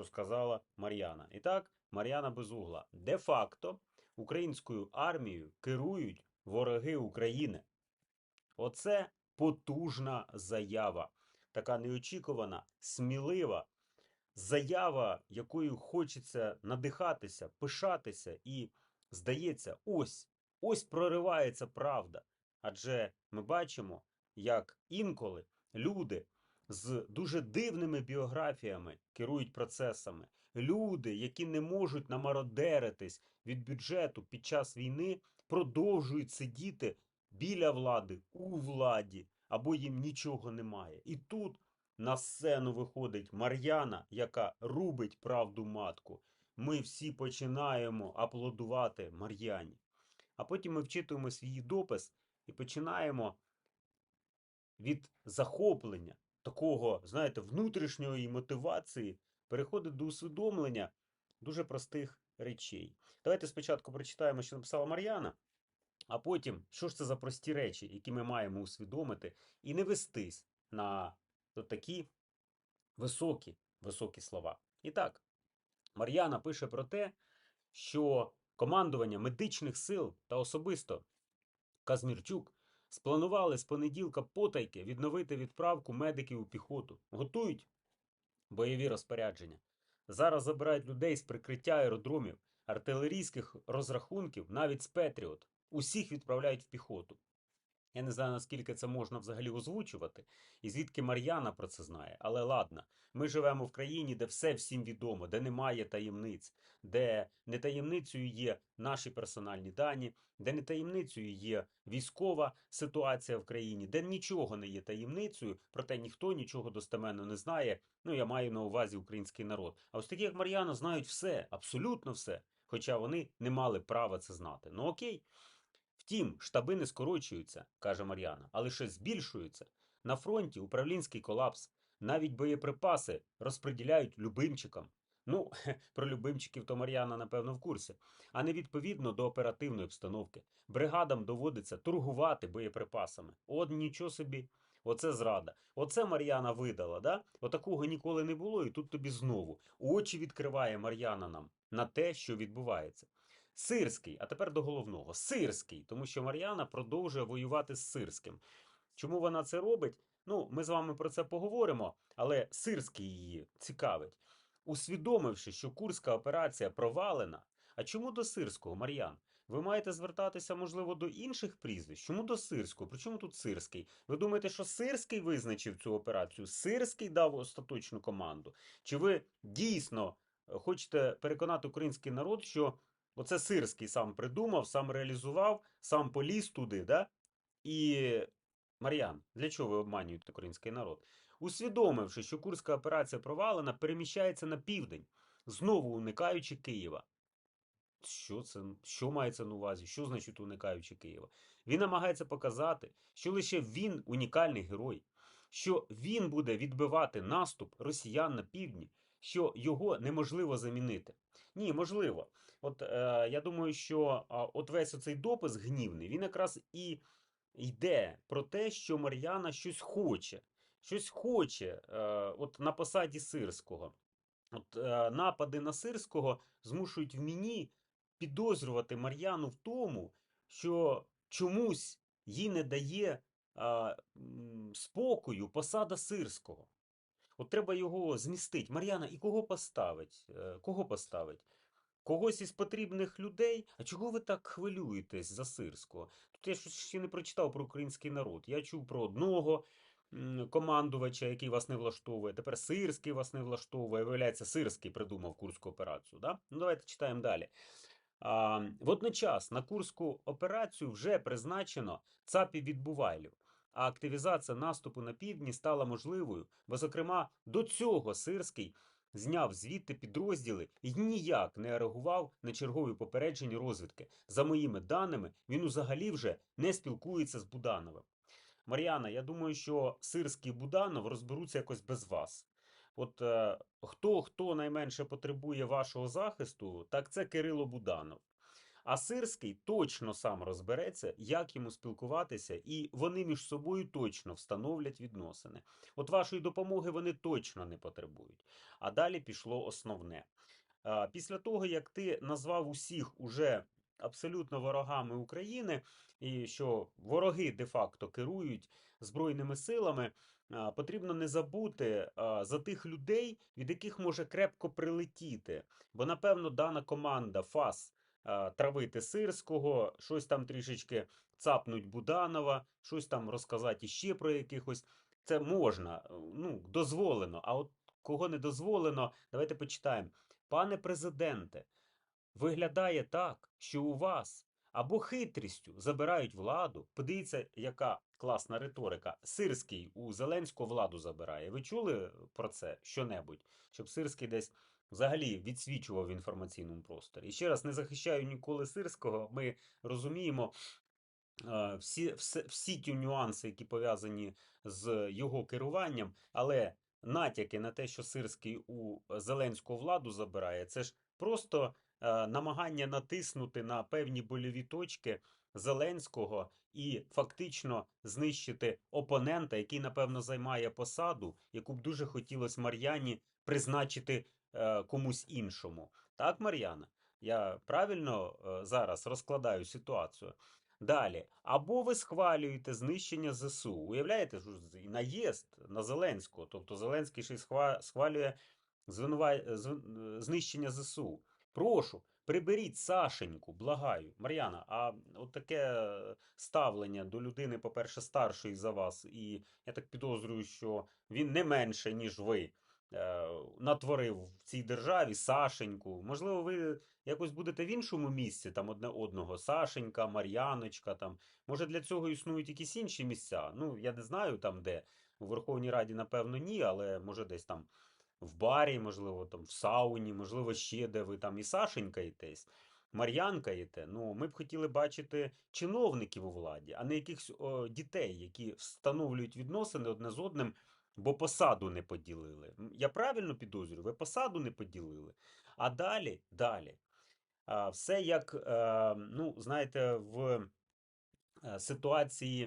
що сказала Мар'яна. І так, Мар'яна Безугла. Де-факто українською армією керують вороги України. Оце потужна заява. Така неочікувана, смілива заява, якою хочеться надихатися, пишатися, і здається, ось, ось проривається правда. Адже ми бачимо, як інколи люди з дуже дивними біографіями керують процесами. Люди, які не можуть намародеритись від бюджету під час війни, продовжують сидіти біля влади, у владі, або їм нічого немає. І тут на сцену виходить Мар'яна, яка рубить правду матку. Ми всі починаємо аплодувати Мар'яні. А потім ми вчитуємо свій допис і починаємо від захоплення такого, знаєте, внутрішньої мотивації переходить до усвідомлення дуже простих речей. Давайте спочатку прочитаємо, що написала Мар'яна, а потім, що ж це за прості речі, які ми маємо усвідомити, і не вестись на такі високі, високі слова. І так, Мар'яна пише про те, що командування медичних сил та особисто Казмірчук спланували з понеділка потайки відновити відправку медиків у піхоту. Готують бойові розпорядження. Зараз забирають людей з прикриття аеродромів, артилерійських розрахунків, навіть з Петріот. Усіх відправляють в піхоту. Я не знаю, наскільки це можна взагалі озвучувати, і звідки Мар'яна про це знає. Але ладно, ми живемо в країні, де все всім відомо, де немає таємниць, де не таємницею є наші персональні дані, де не таємницею є військова ситуація в країні, де нічого не є таємницею, проте ніхто нічого достеменно не знає. Ну, я маю на увазі український народ. А ось такі, як Мар'яна, знають все, абсолютно все, хоча вони не мали права це знати. Ну окей. Втім, штаби не скорочуються, каже Мар'яна, а лише збільшуються. На фронті управлінський колапс, навіть боєприпаси розподіляють любимчикам. Ну, про любимчиків то Мар'яна, напевно, в курсі. А не відповідно до оперативної обстановки. Бригадам доводиться торгувати боєприпасами. От нічого собі. Оце зрада. Оце Мар'яна видала, да? Отакого ніколи не було, і тут тобі знову. Очі відкриває Мар'яна нам на те, що відбувається. Сирський, а тепер до головного. Сирський, тому що Мар'яна продовжує воювати з Сирським. Чому вона це робить? Ну, ми з вами про це поговоримо, але Сирський її цікавить. Усвідомивши, що Курська операція провалена. А чому до Сирського, Мар'ян? Ви маєте звертатися, можливо, до інших прізвищ? Чому до Сирського? Причому тут Сирський? Ви думаєте, що Сирський визначив цю операцію? Сирський дав остаточну команду? Чи ви дійсно е, хочете переконати український народ, що Оце Сирський сам придумав, сам реалізував, сам поліз туди, да? І Мар'ян, для чого ви обманюєте український народ? Усвідомивши, що Курська операція провалена, переміщається на південь, знову уникаючи Києва. Що це? Що мається на увазі? Що значить уникаючи Києва? Він намагається показати, що лише він унікальний герой, що він буде відбивати наступ росіян на півдні, що його неможливо замінити. Ні, можливо. От е, я думаю, що а, от весь оцей допис гнівний, він якраз і йде про те, що Мар'яна щось хоче. Щось хоче е, от на посаді Сирського. От е, Напади на Сирського змушують в мені підозрювати Мар'яну в тому, що чомусь їй не дає е, спокою посада Сирського. От треба його змістити. Мар'яна, і кого поставить? Е, кого поставить? Когось із потрібних людей. А чого ви так хвилюєтесь за Сирського? Тут я щось ще не прочитав про український народ. Я чув про одного командувача, який вас не влаштовує. Тепер Сирський вас не влаштовує. Виявляється, Сирський придумав Курську операцію. Да? Ну, давайте читаємо далі. А, Водночас на Курську операцію вже призначено ЦАПів відбувайлів. А активізація наступу на півдні стала можливою, бо, зокрема, до цього Сирський зняв звідти підрозділи і ніяк не реагував на чергові попередження розвідки. За моїми даними, він взагалі вже не спілкується з Будановим. Мар'яна, я думаю, що Сирський і Буданов розберуться якось без вас. От е, хто хто найменше потребує вашого захисту, так це Кирило Буданов. А Сирський точно сам розбереться, як йому спілкуватися, і вони між собою точно встановлять відносини. От вашої допомоги вони точно не потребують. А далі пішло основне. Після того, як ти назвав усіх уже абсолютно ворогами України, і що вороги де-факто керують Збройними силами, потрібно не забути за тих людей, від яких може крепко прилетіти. Бо, напевно, дана команда ФАС травити Сирського, щось там трішечки цапнуть Буданова, щось там розказати іще про якихось. Це можна, ну, дозволено. А от кого не дозволено, давайте почитаємо. Пане президенте, виглядає так, що у вас або хитрістю забирають владу. Подивіться, яка класна риторика. Сирський у Зеленського владу забирає. Ви чули про це щонебудь? Щоб Сирський десь взагалі відсвічував в інформаційному просторі. І ще раз не захищаю ніколи Сирського. Ми розуміємо. е, Всі, всі, всі ті нюанси, які пов'язані з його керуванням, але натяки на те, що Сирський у Зеленського владу забирає, це ж просто е, намагання натиснути на певні больові точки Зеленського і фактично знищити опонента, який, напевно, займає посаду, яку б дуже хотілося Мар'яні призначити комусь іншому. Так, Мар'яна? Я правильно е, зараз розкладаю ситуацію. Далі, або ви схвалюєте знищення ЗСУ. Уявляєте, що наїзд на Зеленського, тобто Зеленський ще й схва- схвалює звинува- зв- е, знищення ЗСУ. Прошу, приберіть Сашеньку, благаю. Мар'яна, а от таке е, ставлення до людини, по-перше, старшої за вас, і я так підозрюю, що він не менше, ніж ви. Е, Натворив в цій державі Сашеньку. Можливо, ви якось будете в іншому місці, там одне одного, Сашенька, Мар'яночка, там. Може, для цього існують якісь інші місця. Ну, я не знаю там, де. У Верховній Раді, напевно, ні, але може десь там в барі, можливо, там в сауні, можливо, ще де ви там і Сашенькаєтесь, Мар'янкаєте. Ну, ми б хотіли бачити чиновників у владі, а не якихось о, дітей, які встановлюють відносини одне з одним, бо посаду не поділили. Я правильно підозрюю, ви посаду не поділили. А далі, далі. Все як, е, ну, знаєте, в е, ситуації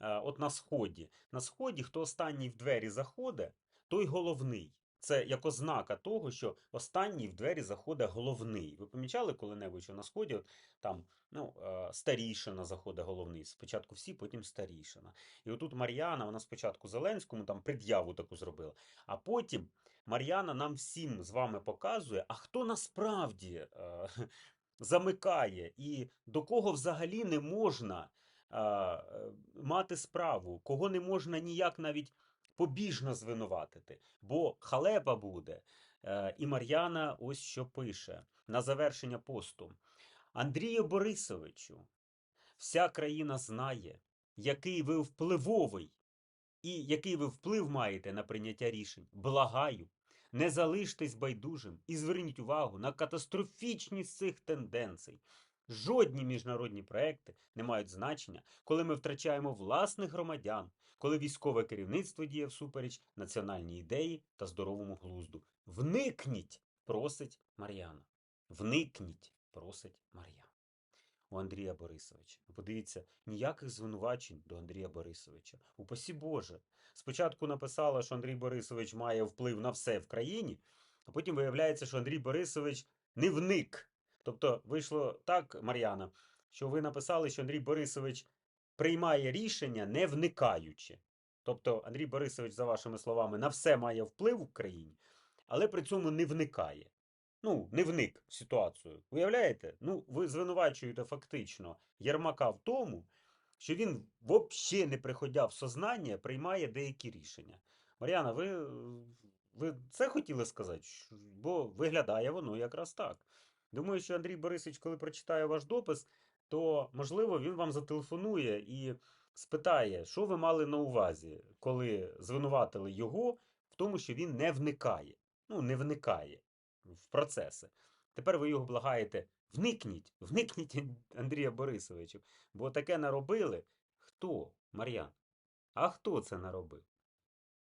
е, от на сході. На сході, хто останній в двері заходить, той головний. Це як ознака того, що останній в двері заходить головний. Ви помічали коли-небудь, що на сході от, там ну, е, старішина заходить головний. Спочатку всі, потім старішина. І отут Мар'яна, вона спочатку Зеленському там пред'яву таку зробила, а потім Мар'яна нам всім з вами показує, а хто насправді е, замикає і до кого взагалі не можна е, мати справу, кого не можна ніяк навіть побіжно звинуватити, бо халепа буде. Е, І Мар'яна ось що пише на завершення посту. Андрію Борисовичу, вся країна знає, який ви впливовий і який ви вплив маєте на прийняття рішень. Благаю, не залиштесь байдужим і зверніть увагу на катастрофічність цих тенденцій. Жодні міжнародні проекти не мають значення, коли ми втрачаємо власних громадян, коли військове керівництво діє всупереч національній ідеї та здоровому глузду. Вникніть, просить Мар'яна. Вникніть, просить Мар'яна. У Андрія Борисовича. Подивіться, ніяких звинувачень до Андрія Борисовича. Упасі Боже. Спочатку написала, що Андрій Борисович має вплив на все в країні, а потім виявляється, що Андрій Борисович не вник. Тобто вийшло так, Мар'яна, що ви написали, що Андрій Борисович приймає рішення, не вникаючи. Тобто Андрій Борисович, за вашими словами, на все має вплив в країні, але при цьому не вникає. Ну, не вник в ситуацію. Уявляєте? Ну, ви звинувачуєте фактично Єрмака в тому, що він, взагалі не приходя в сознання, приймає деякі рішення. Мар'яна, ви, ви це хотіли сказати? Бо виглядає воно якраз так. Думаю, що Андрій Борисович, коли прочитає ваш допис, то, можливо, він вам зателефонує і спитає, що ви мали на увазі, коли звинуватили його в тому, що він не вникає. Ну, не вникає в процеси. Тепер ви його благаєте, вникніть, вникніть Андрія Борисовичу, бо таке наробили. Хто, Мар'ян? А хто це наробив?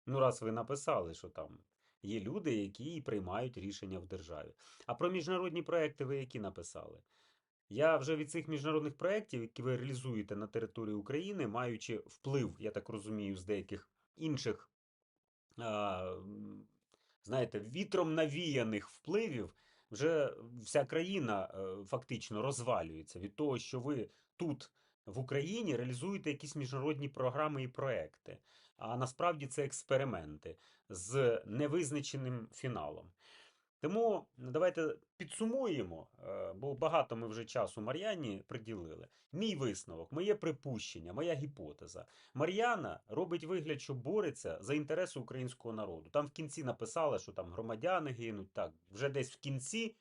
Ну, раз ви написали, що там є люди, які приймають рішення в державі. А про міжнародні проекти ви які написали? Я вже від цих міжнародних проєктів, які ви реалізуєте на території України, маючи вплив, я так розумію, з деяких інших, знаєте, вітром навіяних впливів, вже вся країна е, фактично розвалюється від того, що ви тут в Україні реалізуєте якісь міжнародні програми і проекти. А насправді це експерименти з невизначеним фіналом. Тому давайте підсумуємо, е, бо багато ми вже часу Мар'яні приділили. Мій висновок, моє припущення, моя гіпотеза. Мар'яна робить вигляд, що бореться за інтереси українського народу. Там в кінці написала, що там громадяни гинуть. Так, вже десь в кінці,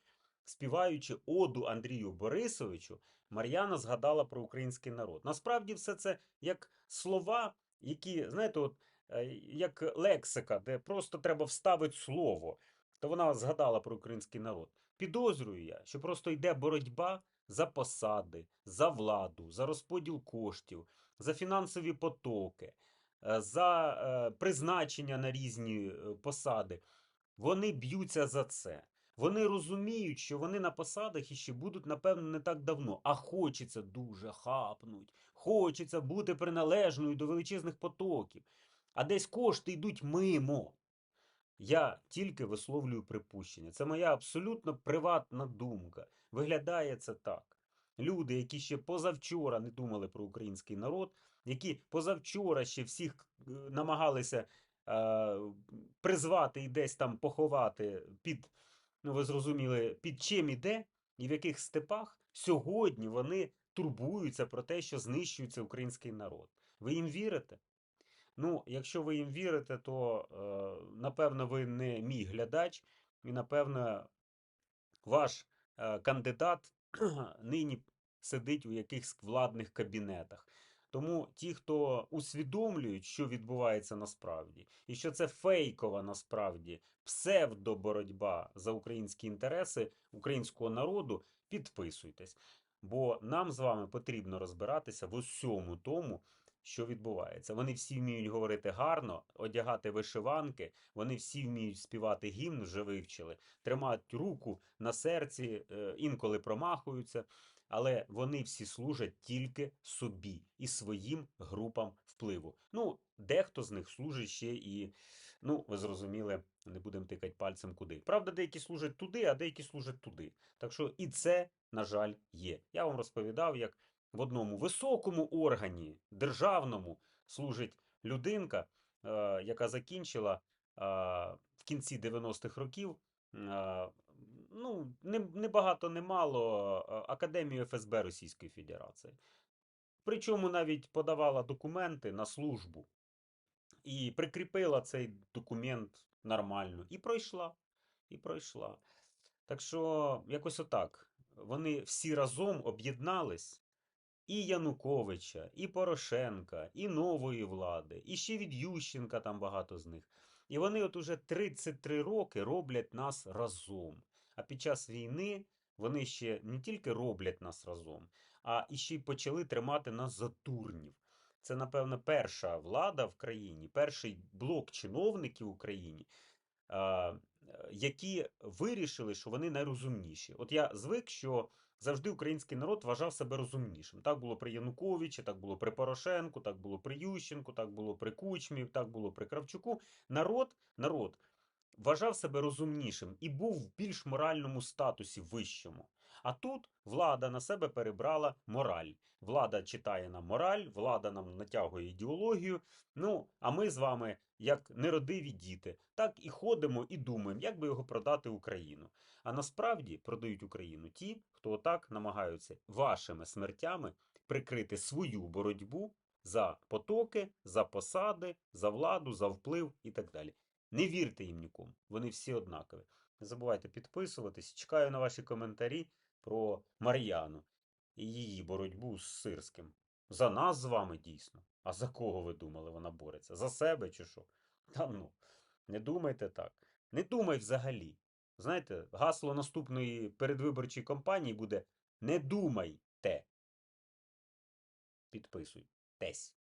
співаючи оду Андрію Борисовичу, Мар'яна згадала про український народ. Насправді, все це як слова, які, знаєте, от е, як лексика, де просто треба вставити слово. То вона згадала про український народ. Підозрюю я, що просто йде боротьба за посади, за владу, за розподіл коштів, за фінансові потоки, е, за е, призначення на різні посади. Вони б'ються за це. Вони розуміють, що вони на посадах іще будуть, напевно, не так давно, а хочеться дуже хапнуть, хочеться бути приналежною до величезних потоків. А десь кошти йдуть мимо. Я тільки висловлюю припущення. Це моя абсолютно приватна думка. Виглядає це так. Люди, які ще позавчора не думали про український народ, які позавчора ще всіх е, намагалися е, призвати і десь там поховати під, ну ви зрозуміли, під чим іде і в яких степах, сьогодні вони турбуються про те, що знищується український народ. Ви їм вірите? Ну, якщо ви їм вірите, то е, напевно ви не мій глядач, і напевно ваш е, кандидат нині сидить у якихось владних кабінетах. Тому ті, хто усвідомлюють, що відбувається насправді, і що це фейкова насправді псевдоборотьба за українські інтереси українського народу, підписуйтесь. Бо нам з вами потрібно розбиратися в усьому тому, що відбувається. Вони всі вміють говорити гарно, одягати вишиванки, вони всі вміють співати гімн, вже вивчили, тримають руку на серці, е, інколи промахуються, але вони всі служать тільки собі і своїм групам впливу. Ну, дехто з них служить ще і, ну, ви зрозуміли, не будемо тикати пальцем куди. Правда, деякі служать туди, а деякі служать туди. Так що і це, на жаль, є. Я вам розповідав, як в одному високому органі державному служить людинка, е, яка закінчила е, в кінці 90-х років. Ну, не, не багато, не мало е, Академію ФСБ Російської Федерації. Причому навіть подавала документи на службу і прикріпила цей документ нормально. І пройшла. І пройшла. Так що, якось отак. Вони всі разом об'єднались і Януковича, і Порошенка, і нової влади, і ще від Ющенка там багато з них. І вони от уже 33 роки роблять нас разом. А під час війни вони ще не тільки роблять нас разом, а і ще й почали тримати нас за турнів. Це, напевно, перша влада в країні, перший блок чиновників в Україні, які вирішили, що вони найрозумніші. От я звик, що завжди український народ вважав себе розумнішим. Так було при Януковичі, так було при Порошенку, так було при Ющенку, так було при Кучмі, так було при Кравчуку. Народ, народ вважав себе розумнішим і був в більш моральному статусі вищому. А тут влада на себе перебрала мораль. Влада читає нам мораль, влада нам натягує ідеологію. Ну, а ми з вами, як неродиві діти, так і ходимо і думаємо, як би його продати Україну. А насправді продають Україну ті, хто отак намагаються вашими смертями прикрити свою боротьбу за потоки, за посади, за владу, за вплив і так далі. Не вірте їм нікому, вони всі однакові. Не забувайте підписуватись. Чекаю на ваші коментарі про Мар'яну і її боротьбу з Сирським. За нас з вами дійсно. А за кого ви думали, вона бореться? За себе чи що? Та ну, не думайте так. Не думай взагалі. Знаєте, гасло наступної передвиборчої кампанії буде Не думайте. Підписуйтесь.